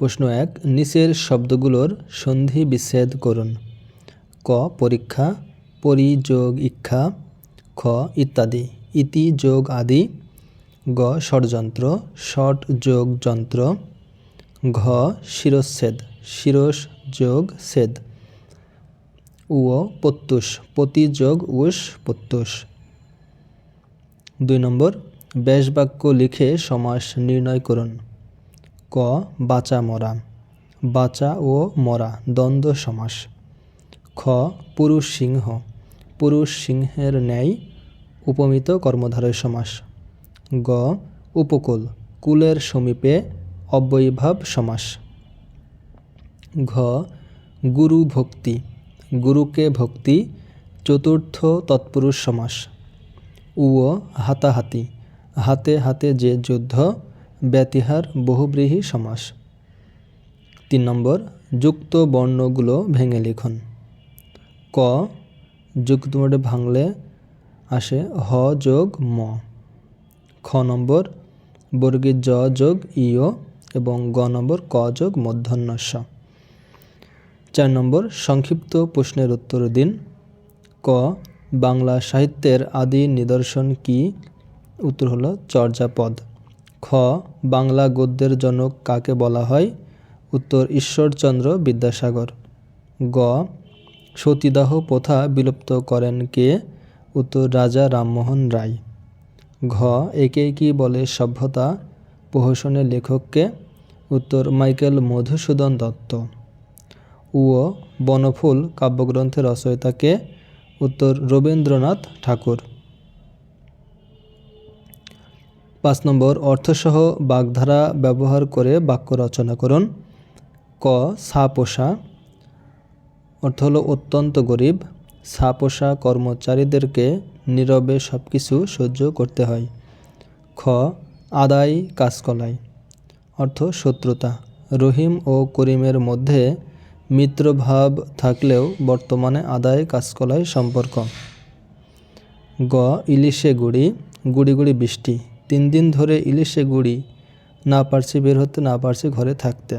প্রশ্ন এক, নিচের শব্দগুলোর সন্ধি বিচ্ছেদ করুন। ক, পরীক্ষা পরি যোগ ইক্ষা খ, ইত্যাদি, ইতি, যোগ আদি। গ, ষড়যন্ত্র, ষট, যোগ যন্ত্র। ঘ, শিরচ্ছেদ, শিরস, যোগ ছেদ উ প্রত্যুষ পতি যোগ উষ, প্রত্যুষ। দুই নম্বর ব্যাসবাক্য লিখে সমাস নির্ণয় করুন। ক, বাঁচা, মরা। বাঁচা ও মরা, দ্বন্দ্ব, সমাস। খ, পুরুষ, সিংহ। পুরুষ, সিংহের ন্যায় উপমিত কর্মধারয় সমাস। গ, উপকূল, কুলের সমীপে অব্যয়ীভাব সমাস। ঘ, গুরু ভক্তি, গুরুকে ভক্তি, চতুর্থ তৎপুরুষ সমাস। উ হাতাহাতি, হাতে হাতে যে যুদ্ধ ব্যতিহার বহুব্রীহি সমাস। তিন নম্বর, যুক্ত বর্ণগুলো ভেঙে লিখুন। ক যুক্ত মোডে ভাঙলে আসে হ যোগ ম। খ নম্বর বর্গীর জ যোগ ইয় এবং গ নম্বর, ক যোগ মধ্যাহ্নস্য চার নম্বর, সংক্ষিপ্ত প্রশ্নের উত্তর দিন। ক, বাংলা সাহিত্যের আদি নিদর্শন কি? উত্তর হলো চর্যাপদ। খ, বাংলা গদ্যের জনক কাকে বলা হয়? উত্তর, ঈশ্বরচন্দ্র বিদ্যাসাগর। গ, সতীদাহ প্রথা বিলুপ্ত করেন কে? উত্তর, রাজা রামমোহন রায়। ঘ, একে কি বলে সভ্যতা? প্রহসনের লেখককে উত্তর, মাইকেল মধুসূদন দত্ত। উ, বনফুল কাব্যগ্রন্থের রচয়িতাকে উত্তর, রবীন্দ্রনাথ ঠাকুর। পাঁচ নম্বর, অর্থসহ বাগধারা ব্যবহার করে বাক্য রচনা করুন। ক, সাপোষা। অর্থ হলো অত্যন্ত গরিব। সাপোষা কর্মচারীদেরকে নীরবে সব কিছু সহ্য করতে হয়। খ, আদায় কাজকলায়। অর্থ শত্রুতা। রহিম ও করিমের মধ্যে মিত্রভাব থাকলেও বর্তমানে আদায় কাজকলায় সম্পর্ক। গ, ইলিশে গুড়ি। গুড়ি গুড়ি বৃষ্টি। তিন দিন ধরে ইলিশে গুড়ি না পারছি বের হতে না পারছি ঘরে থাকতে।